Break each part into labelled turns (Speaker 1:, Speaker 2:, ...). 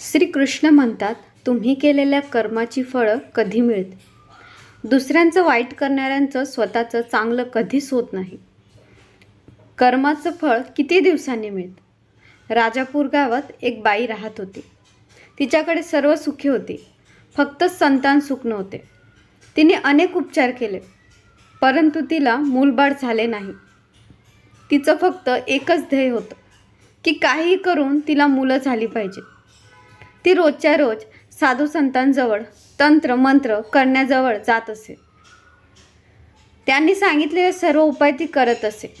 Speaker 1: श्रीकृष्ण म्हणतात तुम्ही केलेल्या कर्माची फळं कधी मिळत दुसऱ्यांचं वाईट करणाऱ्यांचं स्वतःचं चांगलं कधीच होत नाही. कर्माचं फळ किती दिवसांनी मिळत? राजापूर गावात एक बाई राहत होती. तिच्याकडे सर्व सुखी होते. फक्त संतान सुख नव्हते. तिने अनेक उपचार केले. परंतु तिला मूलबाळ झाले नाही. तिचं फक्त एकच ध्येय होतं की काहीही करून तिला मुलं झाली पाहिजे. ती रोजच्या रोज साधू संतांजवळ तंत्र मंत्र करण्याजवळ जात असे. त्यांनी सांगितलेले सर्व उपाय ती करत असे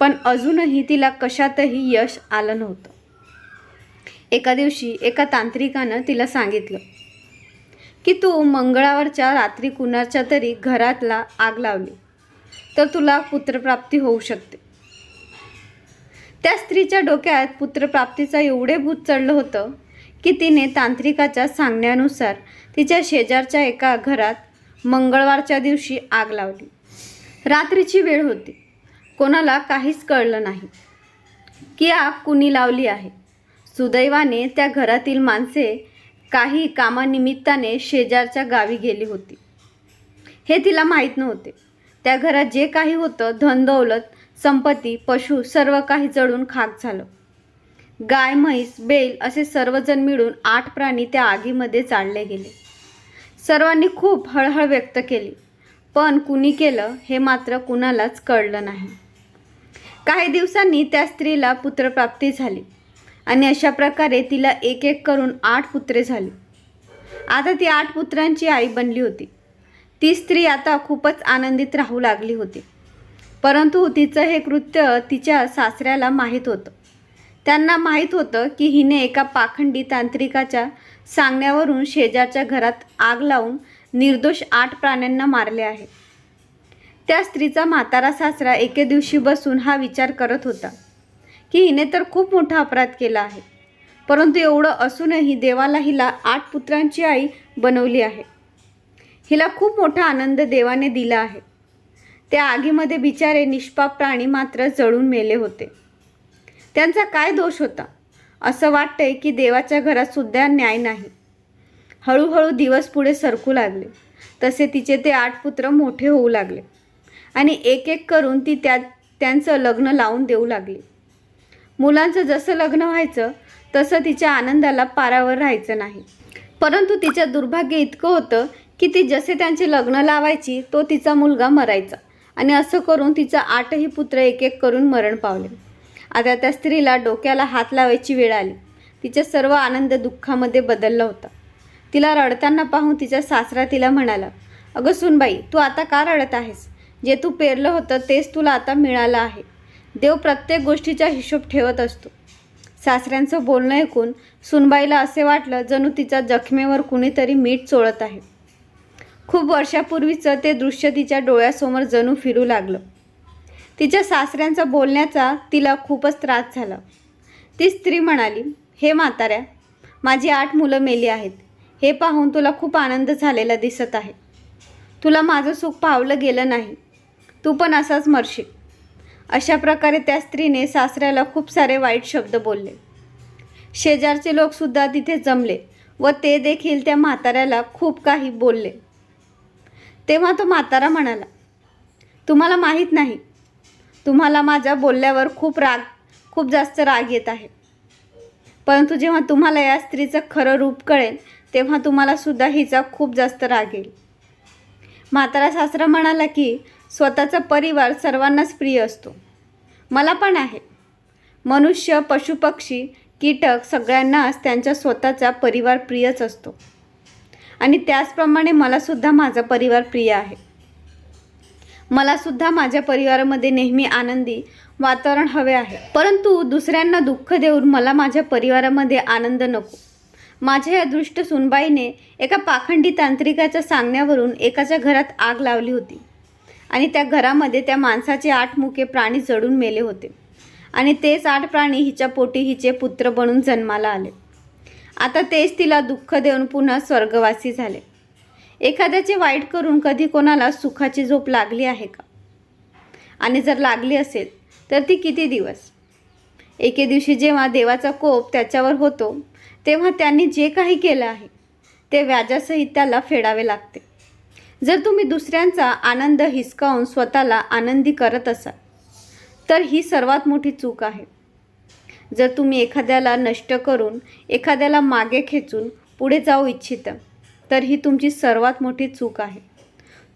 Speaker 1: पण अजूनही तिला कशातही यश आलं नव्हतं. एका दिवशी एका तांत्रिकानं तिला सांगितलं की तू मंगळावरच्या रात्री कुणाच्या तरी घरातला आग लावली तर तुला पुत्रप्राप्ती होऊ शकते. त्या स्त्रीच्या डोक्यात पुत्रप्राप्तीचं एवढे भूत चढलं होतं की तिने तांत्रिकाच्या सांगण्यानुसार तिच्या शेजारच्या एका घरात मंगळवारच्या दिवशी आग लावली. रात्रीची वेळ होती. कोणाला काहीच कळलं नाही. की आग कुणी लावली आहे? सुदैवाने त्या घरातील माणसे काही कामानिमित्ताने शेजारच्या गावी गेली होती. हे तिला माहीत नव्हते. त्या घरात जे काही होतं धनदौलत संपत्ती पशु सर्व काही जळून खाक झालं. गाय म्हैस बैल असे सर्वजण मिळून आठ प्राणी त्या आगीमध्ये चाळले गेले. सर्वांनी खूप हळहळ व्यक्त केली पण कुणी केलं हे मात्र कुणालाच कळलं नाही. काही दिवसांनी त्या स्त्रीला पुत्रप्राप्ती झाली आणि अशा प्रकारे तिला एक एक करून आठ पुत्रे झाली. आता ती आठ पुत्रांची आई बनली होती. ती स्त्री आता खूपच आनंदित राहू लागली होती परंतु तिचं हे कृत्य तिच्या सासऱ्याला माहीत होतं. त्यांना माहीत होतं की हिने एका पाखंडी तांत्रिकाच्या सांगण्यावरून शेजारच्या घरात आग लावून निर्दोष आठ प्राण्यांना मारले आहे. त्या स्त्रीचा म्हातारा सासरा एके दिवशी बसून हा विचार करत होता की हिने तर खूप मोठा अपराध केला आहे परंतु एवढं असूनही देवाला हिला आठ पुत्रांची आई बनवली आहे. हिला खूप मोठा आनंद देवाने दिला आहे. त्या आगीमध्ये बिचारे निष्पाप प्राणी मात्र जळून मेले होते. त्यांचा काय दोष होता? असं वाटतंय की देवाच्या घरात सुद्धा न्याय नाही. हळूहळू दिवस पुढे सरकू लागले. तसे तिचे ते आठ पुत्र मोठे होऊ लागले. आणि एक एक करून ती त्या त्यांचं लग्न लावून देऊ लागली. मुलांचं जसं लग्न व्हायचं तसं तिच्या आनंदाला पारावर राहायचं नाही. परंतु तिच्या दुर्भाग्य इतकं होतं की ती जसे त्यांचे लग्न लावायची तो तिचा मुलगा मरायचा. आणि असं करून तिचा आठही पुत्र एक एक करून मरण पावले. आता त्या स्त्रीला डोक्याला हात लावायची वेळ आली. तिचा सर्व आनंद दुःखामध्ये बदलला होता. तिला रडताना पाहून तिचा सासरा तिला म्हणाला अगं सुनबाई तू आता का रडत आहेस? जे तू पेरलं होतं तेच तुला आता मिळालं आहे. देव प्रत्येक गोष्टीचा हिशोब ठेवत असतो. सासऱ्यांचं बोलणं ऐकून सुनबाईला असे वाटलं जणू तिच्या जखमेवर कुणीतरी मीठ चोळत आहे. खूप वर्षापूर्वीचं ते दृश्य तिच्या डोळ्यासमोर जणू फिरू लागलं. तिच्या सासऱ्यांचा बोलण्याचा तिला खूपच त्रास झाला. ती स्त्री म्हणाली हे म्हाताऱ्या माझी आठ मुलं मेली आहेत. हे पाहून तुला खूप आनंद झालेला दिसत आहे. तुला माझं सुख पावलं गेलं नाही. तू पण असाच मरशील अशा प्रकारे त्या स्त्रीने सासऱ्याला खूप सारे वाईट शब्द बोलले. शेजारचे लोकसुद्धा तिथे जमले व ते देखील त्या म्हाताऱ्याला खूप काही बोलले. तेव्हा तो म्हातारा म्हणाला तुम्हाला माहीत नाही तुम्हाला माझ्या बोलल्यावर खूप राग खूप जास्त राग येत आहे. परंतु जेव्हा तुम्हाला या स्त्रीचं खरं रूप कळेल तेव्हा तुम्हालासुद्धा हिचा खूप जास्त राग येईल. म्हातारा सासरा म्हणाला की स्वतःचा परिवार सर्वांनाच प्रिय असतो. मला पण आहे. मनुष्य पशुपक्षी कीटक सगळ्यांनाच त्यांचा स्वतःचा परिवार प्रियच असतो. आणि त्याचप्रमाणे मलासुद्धा माझा परिवार प्रिय आहे. मलासुद्धा माझ्या परिवारामध्ये नेहमी आनंदी वातावरण हवे आहे. परंतु दुसऱ्यांना दुःख देऊन मला माझ्या परिवारामध्ये आनंद नको. माझ्या या दृष्ट सुनबाईने एका पाखंडी तांत्रिकाच्या सांगण्यावरून एकाच्या घरात आग लावली होती आणि त्या घरामध्ये त्या माणसाचे आठ मुके प्राणी जडून मेले होते. आणि तेच आठ प्राणी हिच्या पोटी हिचे पुत्र बनून जन्माला आले. आता तेच तिला दुःख देऊन पुन्हा स्वर्गवासी झाले. एखाद्याचे वाईट करून कधी कोणाला सुखाची झोप लागली आहे का? आणि जर लागली असेल तर ती किती दिवस? एके दिवशी जेव्हा देवाचा कोप त्याच्यावर होतो तेव्हा त्यांनी जे काही केलं आहे ते व्याजासहित त्याला फेडावे लागते. जर तुम्ही दुसऱ्यांचा आनंद हिसकावून स्वतःला आनंदी करत असाल तर ही सर्वात मोठी चूक आहे. जर तुम्ही एखाद्याला नष्ट करून एखाद्याला मागे खेचून पुढे जाऊ इच्छिता तर ही तुमची सर्वात मोठी चूक आहे.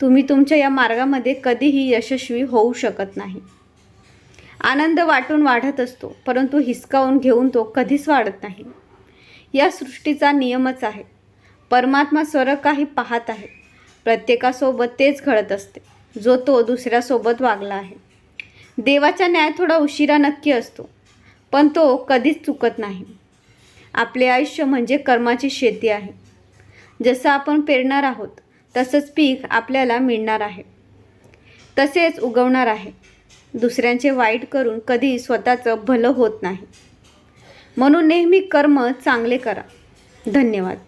Speaker 1: तुम्ही तुमच्या या मार्गामध्ये कधीही यशस्वी होऊ शकत नाही. आनंद वाटून वाढत असतो परंतु हिसकावून घेऊन तो कधीच वाढत नाही. या सृष्टीचा नियमच आहे. परमात्मा सर्व काही पाहत आहे. प्रत्येकासोबत तेच घडत असते जो तो दुसऱ्यासोबत वागला आहे. देवाचा न्याय थोडा उशिरा नक्की असतो पण तो कधीच चुकत नाही. आपले आयुष्य म्हणजे कर्माची शेती आहे. जसं आपण पेरणार आहोत तसंच पीक आपल्याला मिळणार आहे. तसेच उगवणार आहे. दुसऱ्यांचे वाईट करून कधी स्वतःचं भलं होत नाही. म्हणून नेहमी कर्म चांगले करा. धन्यवाद.